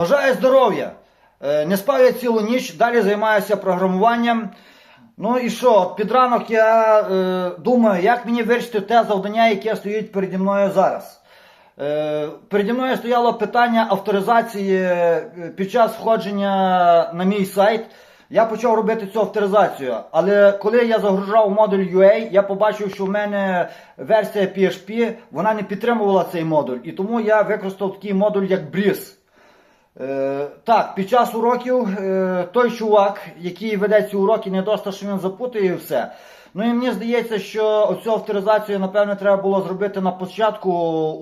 Бажаю здоров'я! Е, Не спав я цілу ніч, далі займаюся програмуванням. Ну і що, під ранок я е, думаю, як мені вирішити те завдання, яке стоїть переді мною зараз. Е, переді мною стояло питання авторизації е, під час входження на мій сайт. Я почав робити цю авторизацію, але коли я загружав модуль UA, я побачив, що в мене версія PHP вона не підтримувала цей модуль, і тому я використав такий модуль як Breeze. Е, так, під час уроків е, той чувак, який веде ці уроки, не доста, що він запутує все. Ну і мені здається, що оцю авторизацію, напевне, треба було зробити на початку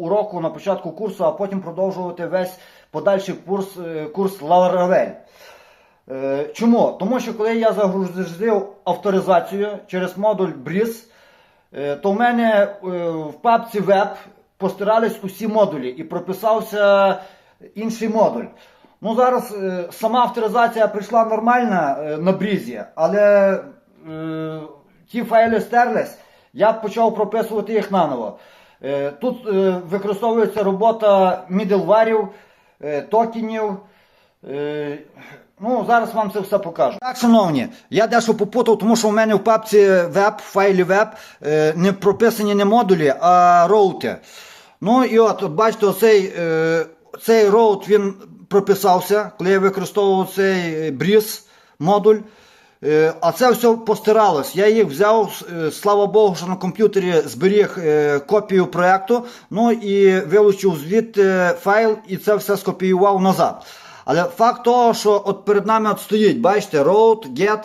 уроку, на початку курсу, а потім продовжувати весь подальший курс, е, курс Laravel. Е, Чому? Тому що коли я загрузив авторизацію через модуль Breeze, е, то в мене е, в папці Web постирались усі модулі і прописався інший модуль. Ну зараз е, сама авторизація прийшла нормальна е, на брізі, але е, ті файли стерлись, я почав прописувати їх наново. Тут використовується робота мідлварів, е, токенів. Ну, зараз вам це все покажу. Так, шановні, я дещо попутав, тому що в мене в папці веб, файлі веб не прописані не модулі, а роути. Ну і от, бачите, оцей, цей роут він прописався, коли я використовував цей бріз модуль. Е, А це все постиралось. Я їх взяв, е, слава Богу, що на комп'ютері зберіг е, копію проекту, ну і вилучив звідти файл і це все скопіював назад. Але факт того, що от перед нами от стоїть, бачите, road, get,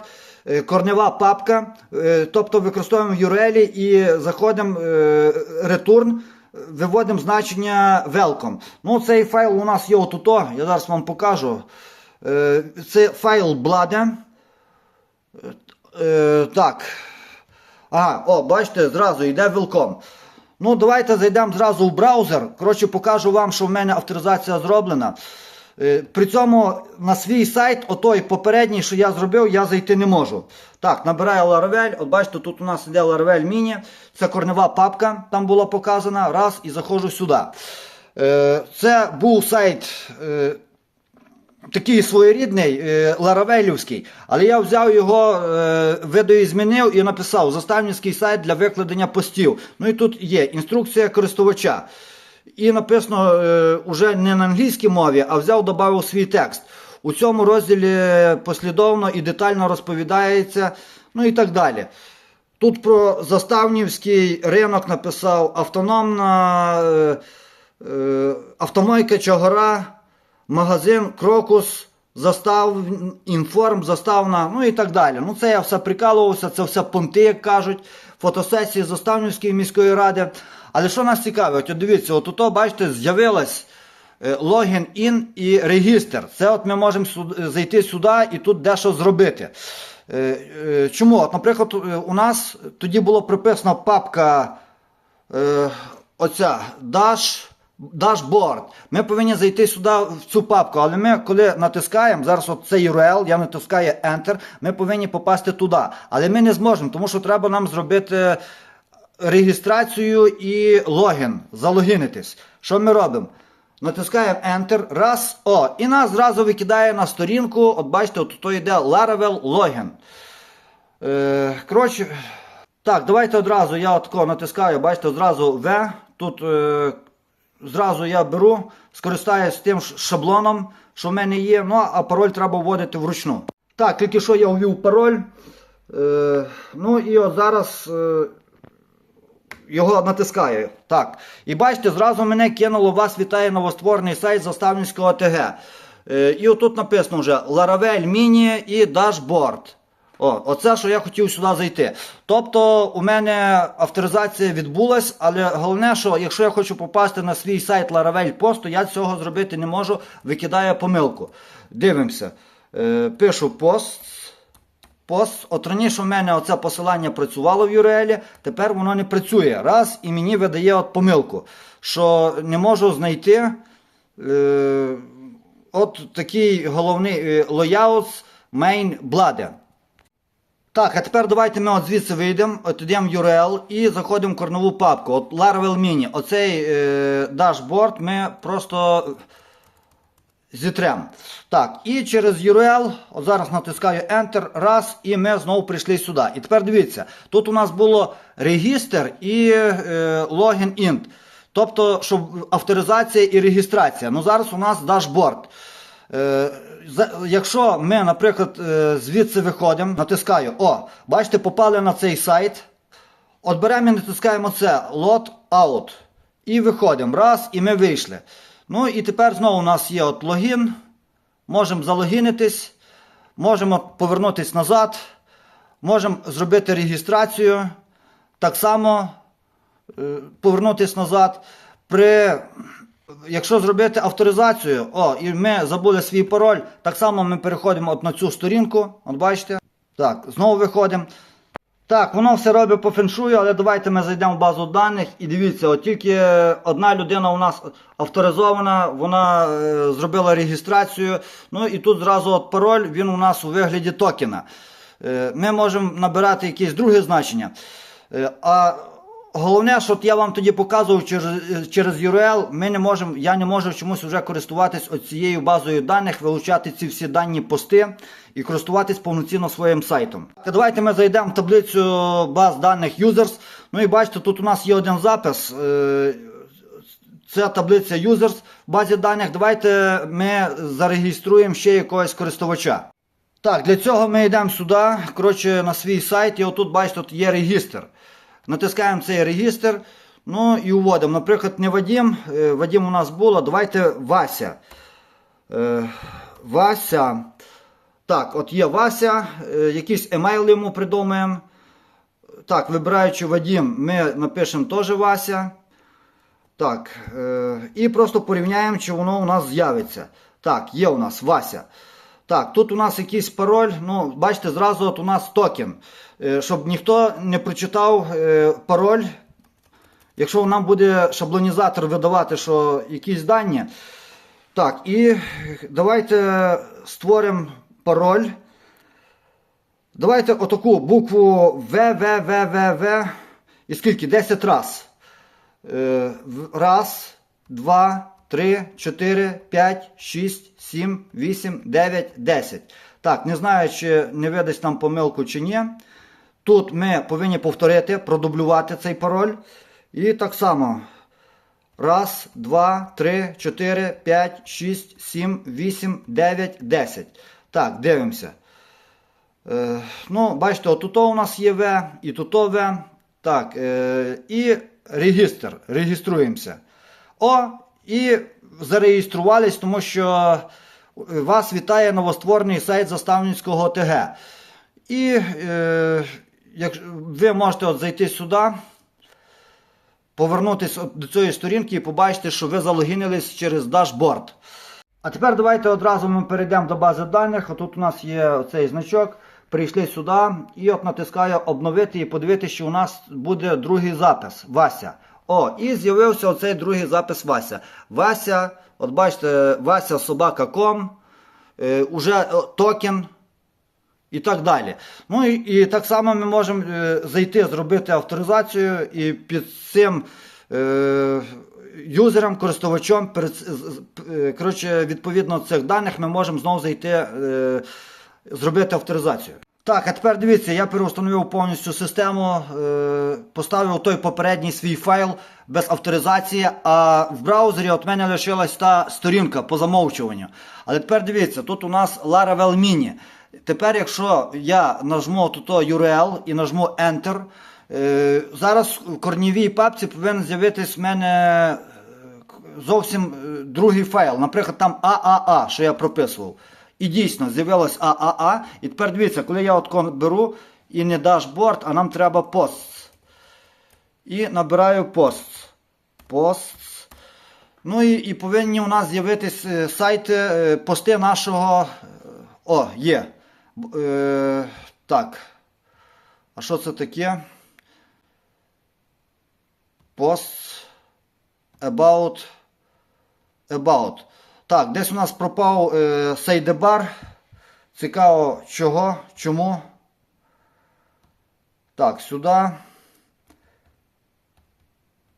е, корнева папка, е, тобто використовуємо URL і заходимо е, return, виводимо значення welcome. Ну, цей файл у нас є отуто, я зараз вам покажу. Е, Це файл Blade. Е, так. Ага, о, бачите, зразу йде welcome. Ну, давайте зайдемо зразу в браузер. Коротше, покажу вам, що в мене авторизація зроблена. Е, При цьому на свій сайт, отой попередній, що я зробив, я зайти не можу. Так, набираю Laravel. От бачите, тут у нас іде Laravel Mini. Це корнева папка, там була показана. Раз, і заходжу сюди. Е, Це був сайт. е, такий своєрідний ларавелівський, але я взяв його, видоізмінив і написав заставницький сайт для викладення постів. Ну і тут є інструкція користувача. І написано е, уже не на англійській мові, а взяв, додав свій текст. У цьому розділі послідовно і детально розповідається, ну і так далі. Тут про заставнівський ринок написав автономна е, е, автомойка Чагора, магазин Крокус, застав, інформ, заставна, ну і так далі. Ну це я все прикалувався, це все понти, як кажуть, фотосесії Заставнівської міської ради. Але що нас цікавить? От дивіться, от ото, бачите, з'явилась е, логін ін і регістр. Це от ми можемо зайти сюди і тут дещо зробити. Е, е, Чому? От, наприклад, у нас тоді було приписана папка оця Dash, Dashboard. Ми повинні зайти сюди в цю папку, але ми, коли натискаємо, зараз от цей URL, я натискаю Enter, ми повинні попасти туди. Але ми не зможемо, тому що треба нам зробити реєстрацію і логін, залогінитись. Що ми робимо? Натискаємо Enter, раз, о, і нас зразу викидає на сторінку. От бачите, от тут йде Laravel Login. Е, коротше, так, давайте одразу я отако натискаю, бачите, одразу V. Тут е, зразу я беру, скористаюсь тим шаблоном, що в мене є. Ну, а пароль треба вводити вручну. Так, тільки що я ввів пароль. Е, ну і от зараз. Е, його натискаю. Так. І бачите, зразу мене кинуло вас вітає новостворений сайт Заставницького ОТГ. Е, і отут написано вже Laravel Mini і Dashboard. О, оце, що я хотів сюди зайти. Тобто у мене авторизація відбулась, але головне, що якщо я хочу попасти на свій сайт Laravel Post, то я цього зробити не можу, викидає помилку. Дивимося. Е, пишу пост. Пост. От раніше в мене оце посилання працювало в URL, тепер воно не працює. Раз, і мені видає от помилку, що не можу знайти е, от такий головний е, layouts main blade. Так, а тепер давайте ми от звідси вийдемо, от йдемо в URL і заходимо в корнову папку. От Laravel Mini. Оцей е, дашборд ми просто зітрем. Так, і через URL, от зараз натискаю Enter, раз, і ми знову прийшли сюди. І тепер дивіться, тут у нас було регістр і е, логін int. Тобто, щоб авторизація і реєстрація. Ну зараз у нас дашборд. Е, якщо ми, наприклад, е, звідси виходимо, натискаю, о, бачите, попали на цей сайт. От беремо і натискаємо це Load Out. І виходимо. Раз, і ми вийшли. Ну і тепер знову у нас є от логін. Можемо залогінитись, можемо повернутися назад, можемо зробити реєстрацію. Так само е, повернутися назад. При, якщо зробити авторизацію, о, і ми забули свій пароль, так само ми переходимо от на цю сторінку. От бачите. Так, знову виходимо. Так, воно все робить по феншую, але давайте ми зайдемо в базу даних і дивіться, от тільки одна людина у нас авторизована, вона е, зробила реєстрацію. Ну і тут зразу от пароль, він у нас у вигляді токена. Е, ми можемо набирати якесь друге значення. Е, а головне, що я вам тоді показував через, через URL, ми не можемо, я не можу чомусь вже користуватись цією базою даних, вилучати ці всі дані пости і користуватись повноцінно своїм сайтом. Давайте ми зайдемо в таблицю баз даних users. Ну і бачите, тут у нас є один запис. е, Це таблиця users в базі даних. Давайте ми зареєструємо ще якогось користувача. Так, для цього ми йдемо сюди, коротше, на свій сайт, і отут, бачите, тут є регістр. Натискаємо цей регістр, ну і вводимо. Наприклад, не Вадим, е, Вадим у нас було, давайте Вася. Е, Вася. Так, от є Вася, е, якийсь емейл йому придумаємо. Так, вибираючи Вадим, ми напишемо теж Вася. Так, і просто порівняємо, чи воно у нас з'явиться. Так, є у нас Вася. Так, тут у нас якийсь пароль. Ну, бачите, зразу от у нас токен. Е, щоб ніхто не прочитав е, пароль. Якщо нам буде шаблонізатор видавати, що якісь дані. Так, і давайте створимо пароль. Давайте отаку букву В, В, В, В, В. І скільки? 10 раз. Е, Раз, два, три, чотири, п'ять, шість, сім, вісім, дев'ять, десять. Так, не знаю, чи не видасть нам помилку чи ні. Тут ми повинні повторити, продублювати цей пароль. І так само. Раз, два, три, чотири, п'ять, шість, сім, вісім, дев'ять, десять. Так, дивимося. Е, ну, бачите, отут у нас є В, і тут В. Так, е, і регістр. Реєструємося. О, і зареєструвались, тому що вас вітає новостворений сайт Заставницького ОТГ. І е, як, ви можете от зайти сюди, повернутися до цієї сторінки і побачити, що ви залогінились через дашборд. А тепер давайте одразу ми перейдемо до бази даних. Отут у нас є цей значок. Прийшли сюди і от натискаю обновити і подивитися, що у нас буде другий запис Вася. О, і з'явився оцей другий запис Вася. Вася, от бачите, Вася собака.com, е, уже е, токен і так далі. Ну і, і так само ми можемо е, зайти, зробити авторизацію і під цим е, юзером, користувачом, е, коротше, відповідно цих даних ми можемо знову зайти, е, зробити авторизацію. Так, а тепер дивіться, я переустановив повністю систему, е, поставив той попередній свій файл без авторизації, а в браузері от мене лишилась та сторінка по замовчуванню. Але тепер дивіться, тут у нас Laravel Mini. Тепер, якщо я нажму тут URL і нажму Enter, е, зараз в корнівій папці повинен з'явитись в мене е, зовсім другий файл. Наприклад, там AAA, що я прописував. І дійсно з'явилось AAA. І тепер дивіться, коли я от беру і не дашборд, а нам треба пост. І набираю пост. Пост. Ну і, і повинні у нас з'явитись е, сайти, е, пости нашого. е, О, є. Е, так. А що це таке? Пост. About. About. Так, десь у нас пропав е, сейдебар. Цікаво, чого, чому. Так, сюди.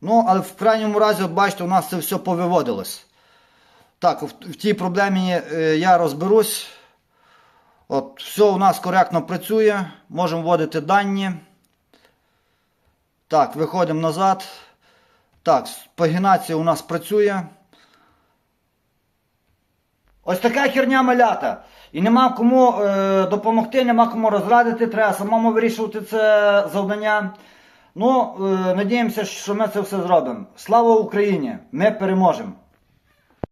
Ну, але в крайньому разі, бачите, у нас це все повиводилось. Так, в, в тій проблемі е, я розберусь. От, все у нас коректно працює. Можемо вводити дані. Так, виходимо назад. Так, пагінація у нас працює. Ось така херня малята. І нема кому е, допомогти, нема кому розрадити, треба самому вирішувати це завдання. Ну, е, надіємося, що ми це все зробимо. Слава Україні! Ми переможемо!